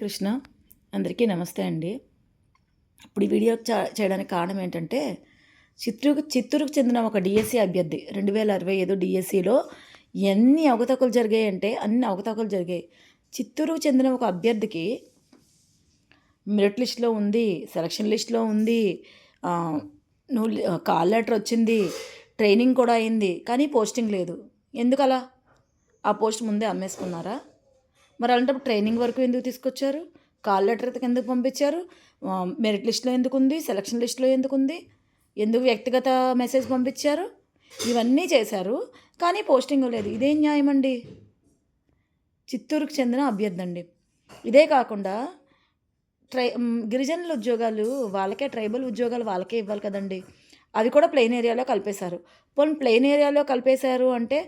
కృష్ణ. అందరికీ నమస్తే అండి. ఇప్పుడు ఈ వీడియో చేయడానికి కారణం ఏంటంటే చిత్తూరు చిత్తూరుకు చెందిన ఒక డిఎస్సి అభ్యర్థి రెండు వేల అరవై ఐదు డిఎస్సిలో ఎన్ని అవకతవకలు జరిగాయంటే అన్ని అవకతవకలు జరిగాయి. చిత్తూరుకు చెందిన ఒక అభ్యర్థికి మెరిట్ లిస్ట్లో ఉంది సెలక్షన్ లిస్ట్లో ఉంది నువ్వు కాల్ లెటర్ వచ్చింది ట్రైనింగ్ కూడా అయింది కానీ పోస్టింగ్ లేదు. ఎందుకలా? ఆ పోస్ట్ ముందే అమ్మేసుకున్నారా? మరి అలాంటప్పుడు ట్రైనింగ్ వరకు ఎందుకు తీసుకొచ్చారు? కాల్ లెటర్ ఎందుకు పంపించారు? మెరిట్ లిస్ట్లో ఎందుకు ఉంది? సెలక్షన్ లిస్ట్లో ఎందుకు ఉంది? ఎందుకు వ్యక్తిగత మెసేజ్ పంపించారు? ఇవన్నీ చేశారు కానీ పోస్టింగ్ లేదు. ఇదేం న్యాయం అండి? చిత్తూరుకు చెందిన అభ్యర్థి అండి. ఇదే కాకుండా ట్రై గిరిజనుల ఉద్యోగాలు వాళ్ళకే ట్రైబల్ ఉద్యోగాలు వాళ్ళకే ఇవ్వాలి కదండి. అది కూడా ప్లెయిన్ ఏరియాలో కలిపేశారు. పోనీ ప్లెయిన్ ఏరియాలో కలిపేశారు అంటే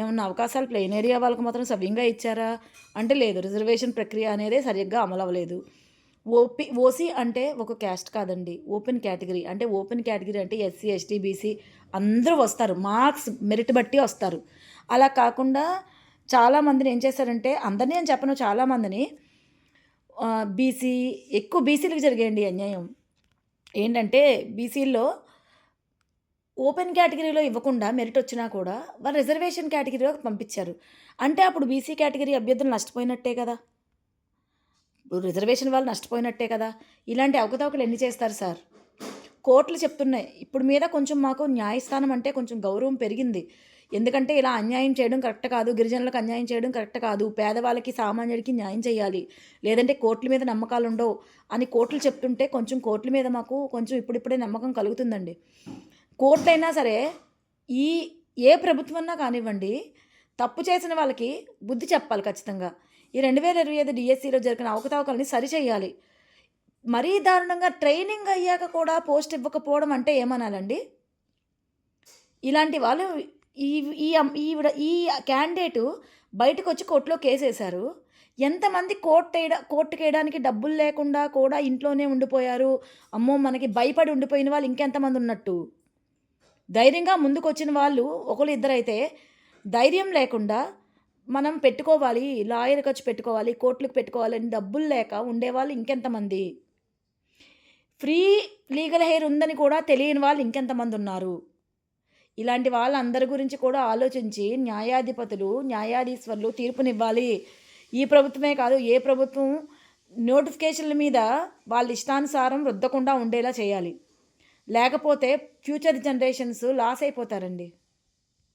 ఏమన్నా అవకాశాలు ప్లెయిన్ ఏరియా వాళ్ళకి మాత్రం సవ్యంగా ఇచ్చారా? అంటే లేదు రిజర్వేషన్ ప్రక్రియ అనేది సరిగ్గా అమలు అవ్వలేదు. ఓపీ ఓసీ అంటే ఒక క్యాస్ట్ కాదండి. ఓపెన్ కేటగిరీ అంటే ఓపెన్ కేటగిరీ అంటే ఎస్సీ ఎస్టీ బీసీ అందరూ వస్తారు. మార్క్స్ మెరిట్ బట్టి వస్తారు. అలా కాకుండా చాలామందిని ఏం చేశారంటే అందరినీ నేను చెప్పను చాలామందిని బీసీ ఎక్కువ బీసీలకు జరిగేయండి అన్యాయం. ఏంటంటే బీసీల్లో ఓపెన్ కేటగిరీలో ఇవ్వకుండా మెరిట్ వచ్చినా కూడా వాళ్ళు రిజర్వేషన్ కేటగిరీలో పంపించారు. అంటే అప్పుడు బీసీ కేటగిరీ అభ్యర్థులు నష్టపోయినట్టే కదా? రిజర్వేషన్ వాళ్ళు నష్టపోయినట్టే కదా? ఇలాంటి అవకతవకలు ఎన్ని చేస్తారు సార్? కోర్టులు చెప్తున్నాయి. ఇప్పుడు మీద కొంచెం మాకు న్యాయస్థానం అంటే కొంచెం గౌరవం పెరిగింది. ఎందుకంటే ఇలా అన్యాయం చేయడం కరెక్ట్ కాదు గిరిజనులకు అన్యాయం చేయడం కరెక్ట్ కాదు పేదవాళ్ళకి సామాన్యుడికి న్యాయం చేయాలి. లేదంటే కోర్టుల మీద నమ్మకాలు ఉండవు అని కోర్టులు చెప్తుంటే కొంచెం కోర్టుల మీద మాకు కొంచెం ఇప్పుడిప్పుడే నమ్మకం కలుగుతుందండి. కోర్టైనా సరే ఈ ఏ ప్రభుత్వన్నా కానివ్వండి తప్పు చేసిన వాళ్ళకి బుద్ధి చెప్పాలి ఖచ్చితంగా. ఈ రెండు వేల ఇరవై ఐదు డిఎస్సిలో జరిగిన అవకతవకల్ని సరిచేయాలి. మరీ దారుణంగా ట్రైనింగ్ అయ్యాక కూడా పోస్ట్ ఇవ్వకపోవడం అంటే ఏమనాలండి? ఇలాంటి వాళ్ళు ఈ ఈ ఈవిడ ఈ క్యాండిడేటు బయటకు వచ్చి కోర్టులో కేసేశారు. ఎంతమంది కోర్టు వేయడ వేయడానికి డబ్బులు లేకుండా కూడా ఇంట్లోనే ఉండిపోయారు. అమ్మో మనకి భయపడి ఉండిపోయిన వాళ్ళు ఇంకెంతమంది ఉన్నట్టు. ధైర్యంగా ముందుకొచ్చిన వాళ్ళు ఒకరు ఇద్దరైతే ధైర్యం లేకుండా మనం పెట్టుకోవాలి లాయర్ ఖర్చు పెట్టుకోవాలి కోర్టులకు పెట్టుకోవాలి అని డబ్బులు లేక ఉండేవాళ్ళు ఇంకెంతమంది? ఫ్రీ లీగల్ హెయిర్ ఉందని కూడా తెలియని వాళ్ళు ఇంకెంతమంది ఉన్నారు? ఇలాంటి వాళ్ళందరి గురించి కూడా ఆలోచించి న్యాయాధిపతులు న్యాయాధీశ్వర్లు తీర్పునివ్వాలి. ఈ ప్రభుత్వమే కాదు ఏ ప్రభుత్వం నోటిఫికేషన్ల మీద వాళ్ళ ఇష్టానుసారం రుద్దకుండా ఉండేలా చేయాలి. లేకపోతే ఫ్యూచర్ జనరేషన్స్ లాస్ అయిపోతారండి.